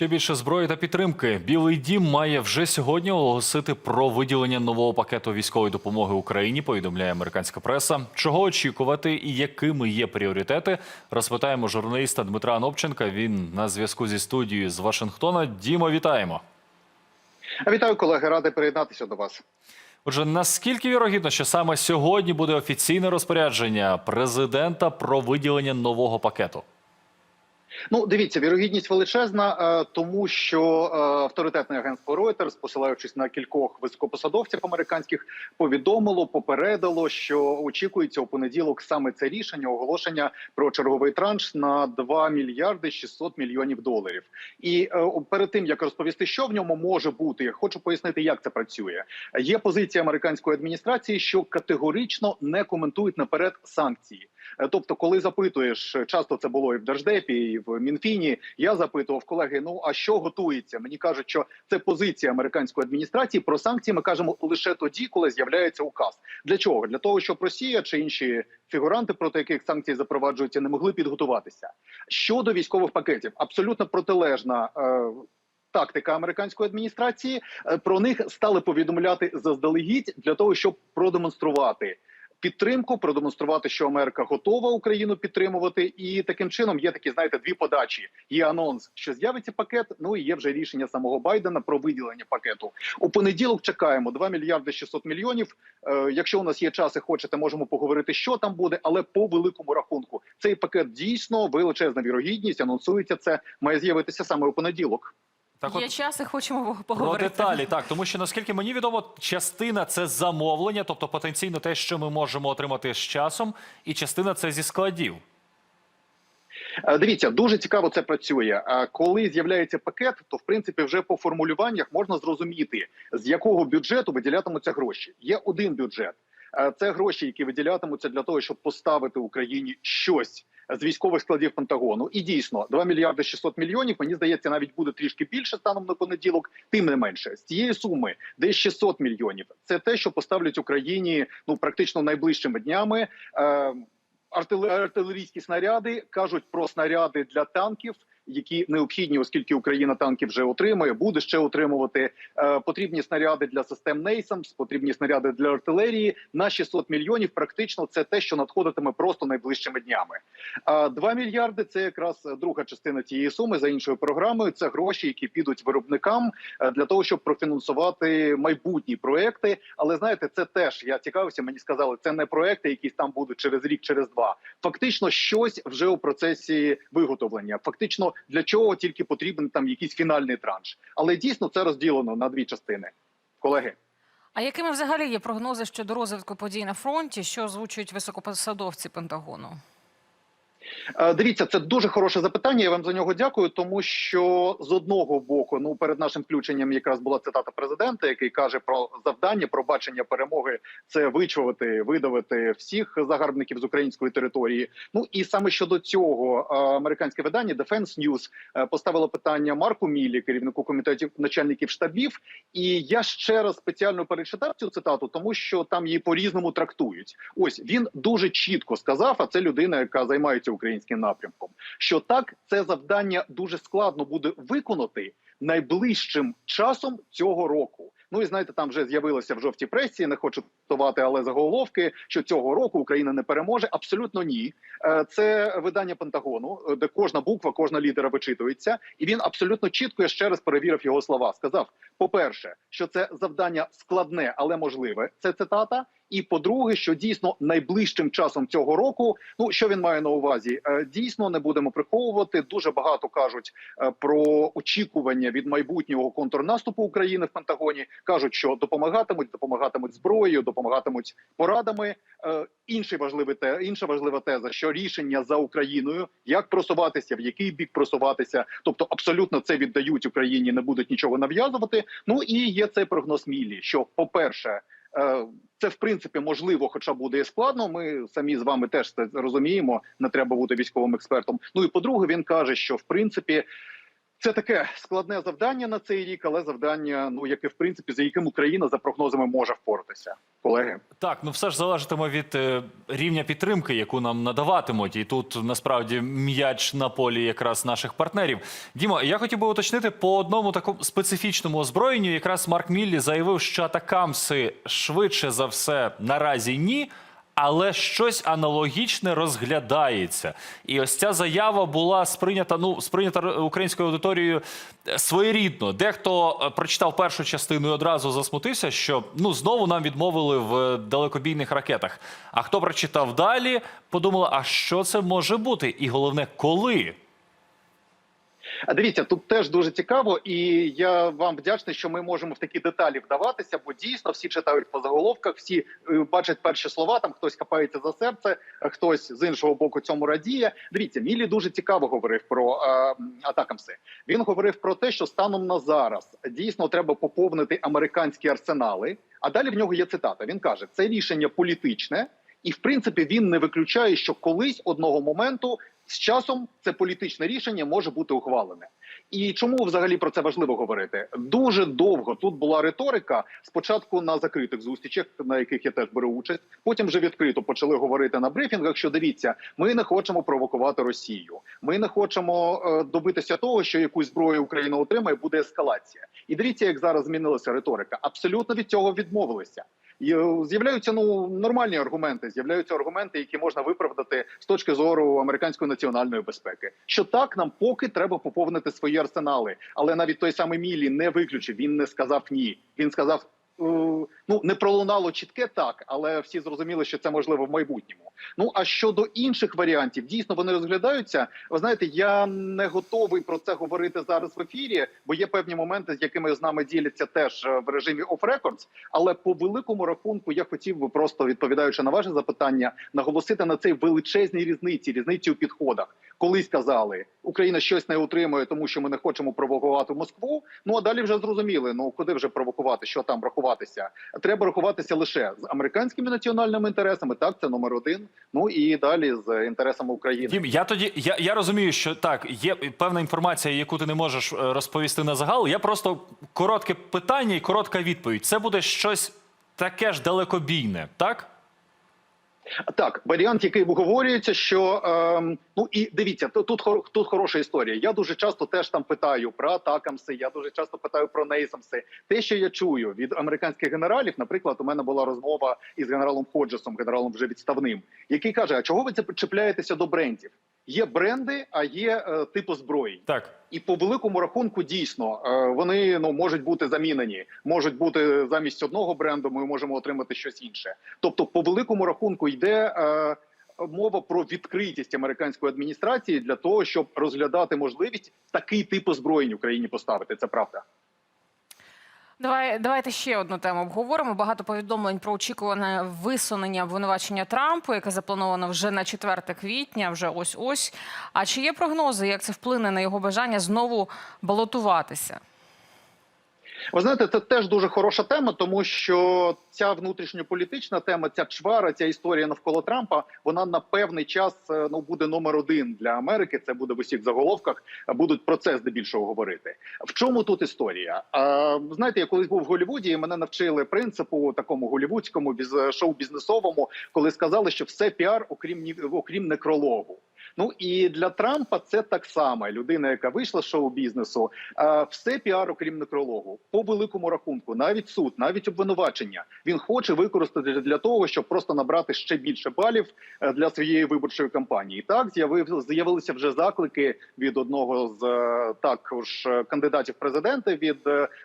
Ще більше зброї та підтримки. Білий дім має вже сьогодні оголосити про виділення нового пакету військової допомоги Україні. Повідомляє американська преса. Чого очікувати і якими є пріоритети? Розпитаємо журналіста Дмитра Анопченка. Він на зв'язку зі студією з Вашингтона. Дімо, вітаємо. Вітаю, колеги. Радий приєднатися до вас. Отже, наскільки вірогідно, що саме сьогодні буде офіційне розпорядження президента про виділення нового пакету? Ну, дивіться, вірогідність величезна, е, тому що е, авторитетне агентство Reuters, посилаючись на кількох високопосадовців американських, повідомило, попередило, що очікується у понеділок саме це рішення оголошення про черговий транш на 2 мільярди 600 мільйонів доларів. І е, перед тим як розповісти, що в ньому може бути, я хочу пояснити, як це працює. Є позиція американської адміністрації, що категорично не коментують наперед санкції. Е, Тобто, коли запитуєш, часто це було і в Держдепі, і в Мінфіні. Я запитував колеги: ну а що готується? Мені кажуть, що це позиція американської адміністрації. Про санкції ми кажемо лише тоді, коли з'являється указ. Для чого? Для того, щоб Росія чи інші фігуранти, проти яких санкції запроваджуються, не могли підготуватися. Щодо військових пакетів, абсолютно протилежна. Е Тактика американської адміністрації Е, про них стали повідомляти заздалегідь для того, щоб продемонструвати підтримку, продемонструвати, що Америка готова Україну підтримувати, і таким чином є такі, знаєте, дві подачі. Є анонс, що з'явиться пакет. Ну і є вже рішення самого Байдена про виділення пакету. У понеділок чекаємо 2 мільярди 600 мільйонів. Е, якщо у нас є час і хочете, можемо поговорити, що там буде, але по великому рахунку цей пакет дійсно величезна вірогідність. Анонсується це має з'явитися саме у понеділок. Так, Є час і хочемо Про поговорити. деталі, так тому що наскільки мені відомо, частина це замовлення, тобто потенційно те, що ми можемо отримати з часом, і частина це зі складів. Е, Дивіться, дуже цікаво це працює. А Коли з'являється пакет, то в принципі вже по формулюваннях можна зрозуміти, з якого бюджету виділятимуться гроші. Є один бюджет. Е, Це гроші, які виділятимуться для того, щоб поставити Україні щось з військових складів Пентагону. І дійсно, 2 мільярди 600 мільйонів. Мені здається, навіть буде трішки більше станом на понеділок. Тим не менше, з цієї суми, десь 600 мільйонів. Це те, що поставлять Україні ну практично найближчими днями. Е, артилерійські снаряди кажуть про снаряди для танків. Які необхідні, оскільки Україна танки вже отримує, буде ще отримувати е, потрібні снаряди для систем NASAMS, потрібні снаряди для артилерії на 600 мільйонів. Практично це те, що надходитиме просто найближчими днями. А 2 мільярди це якраз друга частина цієї суми за іншою програмою. Це гроші, які підуть виробникам е, для того, щоб профінансувати майбутні проекти. Але знаєте, це теж я цікавився. Мені сказали, це не проекти, якісь там будуть через рік, через два. Фактично, щось вже у процесі виготовлення. Фактично, для чого тільки потрібен там якийсь фінальний транш. Але дійсно це розділено на дві частини, колеги. А якими взагалі є прогнози щодо розвитку подій на фронті, що озвучують високопосадовці Пентагону? Е, Дивіться, це дуже хороше запитання. Я вам за нього дякую. Тому що з одного боку, ну перед нашим включенням, якраз була цитата президента, який каже про завдання, про бачення перемоги це вичувати, видавити всіх загарбників з української території. Ну і саме щодо цього е, американське видання Defense News е, поставило питання Марку Мілі, керівнику комітетів начальників штабів. І я ще раз спеціально перечитав цю цитату, тому що там її по різному трактують. Ось він дуже чітко сказав. А це людина, яка займається українським напрямком. Що так, це завдання дуже складно буде виконати найближчим часом цього року. Ну і знаєте, там вже з'явилося в жовтій пресі. Не хочу цитувати, але заголовки, що цього року Україна не переможе. Абсолютно ні. Е, Це видання Пентагону, е, де кожна буква, кожна літера вичитується, і він абсолютно чітко я ще раз перевірив його слова. Сказав: по-перше, що це завдання складне, але можливе. Це цитата. І по-друге, що дійсно найближчим часом цього року, ну що він має на увазі, Е, дійсно не будемо приховувати. Дуже багато кажуть е, про очікування від майбутнього контрнаступу України в Пентагоні. кажуть, що допомагатимуть, допомагатимуть зброєю, допомагатимуть порадами. Е, Інший важливий те, інша важлива теза, що рішення за Україною, як просуватися, в який бік просуватися, тобто абсолютно це віддають Україні, не будуть нічого нав'язувати. Ну і є цей прогноз Мілі, що по перше. Е, Це в принципі можливо, хоча буде і складно. Ми самі з вами теж це розуміємо. Не треба бути військовим експертом. Ну і по-друге, він каже, що в принципі Це таке складне завдання на цей рік, але завдання, ну яке в принципі за яким Україна за прогнозами може впоратися, колеги. Так, ну все ж залежатиме від е, рівня підтримки, яку нам надаватимуть, і тут насправді м'яч на полі якраз наших партнерів. Діма, я хотів би уточнити по одному такому специфічному озброєнню. Якраз Марк Міллі заявив, що атакамси швидше за все наразі ні. Але щось аналогічне розглядається, і ось ця заява була сприйнята. Ну сприйнята українською аудиторією е, своєрідно. Дехто е, прочитав першу частину і одразу засмутився, що ну знову нам відмовили в далекобійних ракетах. А хто прочитав далі, подумали, а що це може бути? І головне, коли? А дивіться, тут теж дуже цікаво, і я вам вдячний, що ми можемо в такі деталі вдаватися, бо дійсно всі читають по заголовках, всі е, бачать перші слова. Там хтось хапається за серце, хтось з іншого боку цьому радіє. Дивіться, Мілі дуже цікаво говорив про е, атакамси. Він говорив про те, що станом на зараз дійсно треба поповнити американські арсенали. А далі в нього є цитата. Він каже: це рішення політичне. І в принципі він не виключає, що колись одного моменту з часом це політичне рішення може бути ухвалене. І чому взагалі про це важливо говорити? Дуже довго тут була риторика. Спочатку на закритих зустрічах, на яких я теж беру участь. Потім вже відкрито почали говорити на брифінгах. Що дивіться, ми не хочемо провокувати Росію. Ми не хочемо е, добитися того, що якусь зброю Україна отримає, буде ескалація. І дивіться, як зараз змінилася риторика. Абсолютно від цього відмовилися. Е, З'являються ну нормальні аргументи. З'являються аргументи, які можна виправдати з точки зору американської національної безпеки. Що так нам поки треба поповнити свої арсенали, але навіть той самий Мілі не виключив. Він не сказав ні. Він сказав. Ну не пролунало чітке так, але всі зрозуміли, що це можливо в майбутньому. Ну а щодо інших варіантів, дійсно вони розглядаються. Ви знаєте, я не готовий про це говорити зараз в ефірі, бо є певні моменти, з якими з нами діляться теж е, в режимі off records. Але по великому рахунку я хотів би просто відповідаючи на ваше запитання, наголосити на цей величезній різниці, різниці у підходах. Колись казали, Україна щось не отримує, тому що ми не хочемо провокувати Москву. Ну а далі вже зрозуміли. Ну куди вже провокувати, що там рахуватися? Треба рахуватися лише з американськими національними інтересами. Так, це номер один. Ну і далі з інтересами України. Дім, я тоді я, я розумію, що так є певна інформація, яку ти не можеш е, розповісти на загал. Я просто коротке питання і коротка відповідь. Це буде щось таке ж далекобійне, так? Так, варіант, який обговорюється, що ем, ну і дивіться, тут тут, хор- тут хороша історія. Я дуже часто теж там питаю про атакамси. Я дуже часто питаю про нейсамси. Те, що я чую від американських генералів, наприклад, у мене була розмова із генералом Ходжесом, генералом вже відставним, який каже: А чого ви це чіпляєтеся до брендів? Є бренди, а є е, типу зброї. Так. І по великому рахунку дійсно е, вони ну можуть бути замінені, можуть бути замість одного бренду. Ми можемо отримати щось інше. Тобто, по великому рахунку йде е, мова про відкритість американської адміністрації для того, щоб розглядати можливість такий тип озброєнь Україні поставити. Це правда. Давай давайте ще одну тему обговоримо. Багато повідомлень про очікуване висунення обвинувачення Трампу, яке заплановано вже на 4 квітня, вже ось ось. А чи є прогнози, як це вплине на його бажання знову балотуватися? Ви знаєте, це теж дуже хороша тема, тому що ця внутрішньополітична тема, ця чвара, ця історія навколо Трампа, вона на певний час е, ну буде номер один для Америки. Це буде в усіх заголовках. е, Будуть про це здебільшого говорити. В чому тут історія? А, знаєте, я колись був в Голлівуді, і мене навчили принципу такому голівудському біз шоу-бізнесовому, коли сказали, що все піар, окрім окрім некрологу. Ну і для Трампа це так само людина, яка вийшла з шоу-бізнесу. Все піар, окрім некрологу, по великому рахунку, навіть суд, навіть обвинувачення, він хоче використати для того, щоб просто набрати ще більше балів е, для своєї виборчої кампанії. Так з'явилися вже заклики від одного з е, також е, кандидатів в президенти від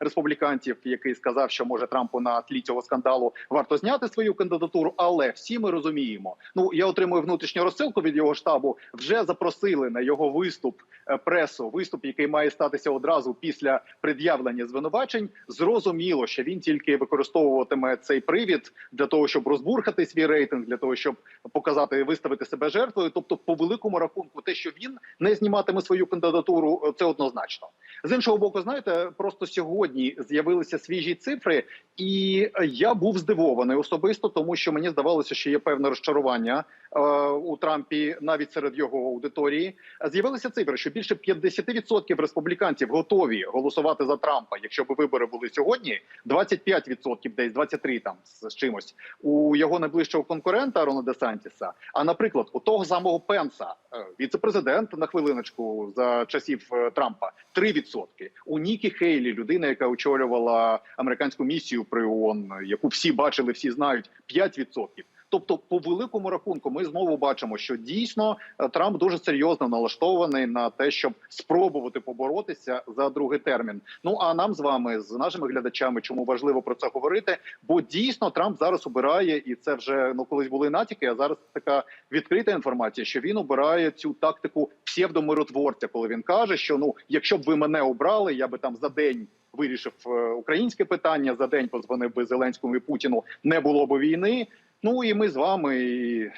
республіканців, який сказав, що може Трампу на тлі цього скандалу варто зняти свою кандидатуру. Але всі ми розуміємо. Ну я отримую внутрішню розсилку від його штабу. Вже запросили на його виступ е, пресу, виступ, який має статися одразу після пред'явлення звинувачень. Зрозуміло, що він тільки використовуватиме цей привід для того, щоб розбурхати свій рейтинг, для того, щоб показати і виставити себе жертвою. Тобто, по великому рахунку, те, що він не зніматиме свою кандидатуру, е, це однозначно. З іншого боку, знаєте, просто сьогодні з'явилися свіжі цифри, І е, я був здивований особисто, тому що мені здавалося, що є певне розчарування е, у Трампі навіть серед його аудиторії. З'явилися цифри, що більше 50% республіканців готові голосувати за Трампа, якщо б вибори були сьогодні. 25% десь 23 там з з чимось у його найближчого конкурента Рона Де Сантіса. А наприклад, у того самого Пенса, е, віце-президент на хвилиночку за часів е, Трампа, 3%. У Нікі Хейлі, людина, яка очолювала американську місію при ООН, яку всі бачили, всі знають, 5%. Тобто, по великому рахунку, ми знову бачимо, що дійсно е, Трамп дуже серйозно налаштований на те, щоб спробувати поборотися за другий термін. Ну а нам з вами, з нашими глядачами, чому важливо про це говорити? Бо дійсно Трамп зараз обирає, і це вже ну колись були натяки. А зараз така відкрита інформація, що він обирає цю тактику псевдомиротворця, коли він каже, що ну, якщо б ви мене обрали, я би там за день. Вирішив е, українське питання за день, позвонив би Зеленському і Путіну. Не було б війни. Ну і ми з вами, і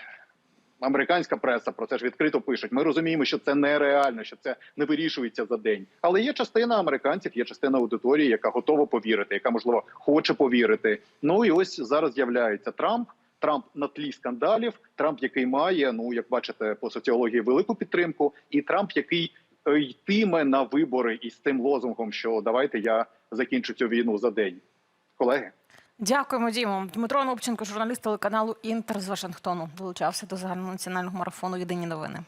американська преса про це ж відкрито пишуть. Ми розуміємо, що це нереально, що це не вирішується за день. Але є частина американців, є частина аудиторії, яка готова повірити, яка можливо хоче повірити. Ну і ось зараз з'являється Трамп. Трамп на тлі скандалів, Трамп, який має, ну як бачите, по соціології велику підтримку, і Трамп, який йтиме на вибори із тим лозунгом, що давайте я закінчу цю війну за день, колеги. Дякуємо, Дімо. Дмитро Нопченко, журналіст телеканалу Інтер з Вашингтону, долучався до загальнонаціонального марафону Єдині новини.